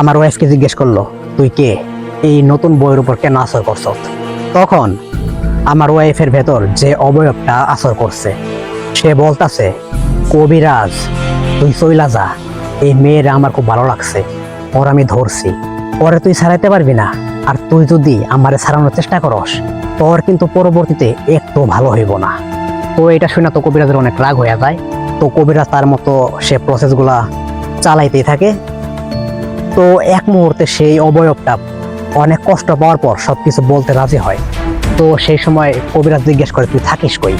আমার ওয়াইফকে জিজ্ঞেস করল, তুই কে? এই নতুন বইয়ের উপর কেন আসর করছ তখন আমার ওয়াইফের ভেতর যে অবয়বটা আসর করছে, সে বলতাছে, কবিরাজ, তুই চইলা যা। এই মেয়েরা আমার খুব ভালো লাগছে। ওর আমি ধরছি। পরে তুই ছাড়াইতে পারবি না। আর তুই যদি আমারে ছাড়ানোর চেষ্টা করস, তোর কিন্তু পরবর্তীতে একটু ভালো হইব না। তো এটা শুনে তো কবিরাজের অনেক রাগ হয়ে যায়। তো কবিরাজ তার মতো সে প্রসেসগুলা চালাইতেই থাকে। তো এক মুহূর্তে সেই অবয়বটা অনেক কষ্ট পাওয়ার পর সব কিছু বলতে রাজি হয়। তো সেই সময় কবিরাজ জিজ্ঞেস করে, তুই থাকিস কই?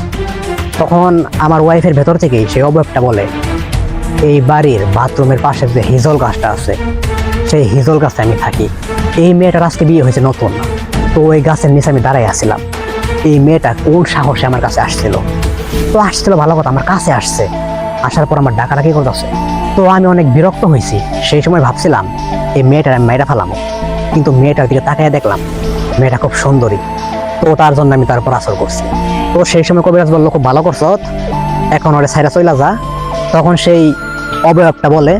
তখন আমার ওয়াইফের ভেতর থেকেই সেই অবয়বটা বলে, এই বাড়ির বাথরুমের পাশে যে হিজল গাছটা আছে, সেই হিজল গাছে আমি থাকি। এই মেয়েটার আজকে বিয়ে হয়েছে নতুন। তো ওই গাছের নিচে আমি দাঁড়াই আসছিলাম এই মেয়েটা কোন সাহসে আমার কাছে আসছিল? তো আসছিল, ভালো কথা, আমার কাছে আসছে। আসার পর আমার ডাকাডাকি করতেছে। তো আমি অনেক বিরক্ত হয়েছি। সেই সময় ভাবছিলাম, এই মেয়েটার আমি মাইরা ফেলামো। কিন্তু মেয়েটার দিকে তাকায় দেখলাম, মেয়েটা খুব সুন্দরী। তো তার জন্য আমি তার উপর আসর করছি। তো সেই সময় কবিরাজ বলল, খুব ভালো করছ এখন ওরে সাইরা চইলা যা। তখন সেই অবয়বটা বলে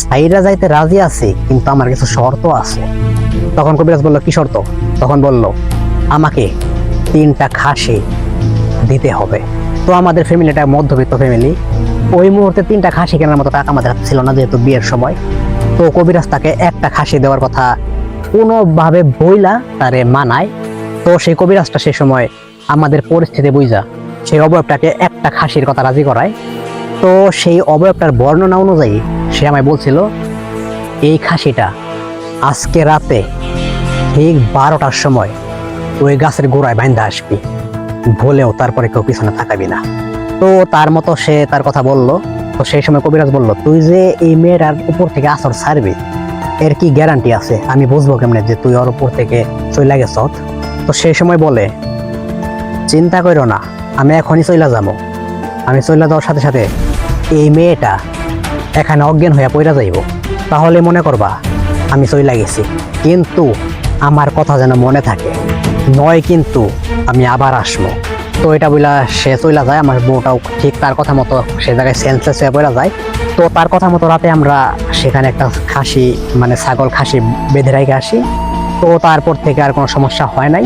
সাইরা যাইতে রাজি আছি, কিন্তু আমার কিছু শর্ত আছে। তখন কবিরাজ বলল, কি শর্ত? তখন বলল, আমাকে তিনটা খাসি দিতে হবে। তো আমাদের ফ্যামিলিটা মধ্যবিত্ত ফ্যামিলি। ওই মুহূর্তে তিনটা খাসি কেনার মতো টাকা আমাদের ছিল না যেহেতু বিয়ের সময়। তো কবিরাজ তাকে একটা খাসি দেওয়ার কথা কোনোভাবে বইলা তারে মানায়। তো সেই কবিরাজটা সেই সময় আমাদের পরিস্থিতি বুঝা সেই অবয়বটাকে একটা খাসির কথা রাজি করায়। তো সেই অবয়বটার বর্ণনা অনুযায়ী সে আমায় বলছিল, এই খাসিটা আজকে রাতে ঠিক বারোটার সময় ওই গাছের গোড়ায় বাইন্দা আসবি। ভুলেও তারপরে কেউ পিছনে তাকাবি না। তো তার মতো সে তার কথা বলল, তো সেই সময় কবিরাজ বলল, তুই যে এই মেয়েটার উপর থেকে আসর ছাড়বি, এর কি গ্যারান্টি আছে? আমি বুঝব কেমনে যে তুই ওর উপর থেকে চলে গেছ? তো সেই সময় বলে, চিন্তা করো না, আমি এখনই চইলা যাব। আমি চইলা যাওয়ার সাথে সাথে এই মেয়েটা এখানে অজ্ঞান হইয়া পইরা যাইব। তাহলে মনে করবা, আমি চইলা গেছি। কিন্তু আমার কথা যেন মনে থাকে। নয় কিন্তু আমি আবার আসব। তো এটা বইলা সে হইলা যায়, আমার বউটাও ঠিক তার কথা মতো সে জায়গায় সেন্সলেস হয়ে পড়া যায়। তো তার কথা মতো রাতে আমরা সেখানে একটা খাসি মানে ছাগল খাসি বেঁধে রেখে আসি। তো তারপর থেকে আর কোনো সমস্যা হয় নাই।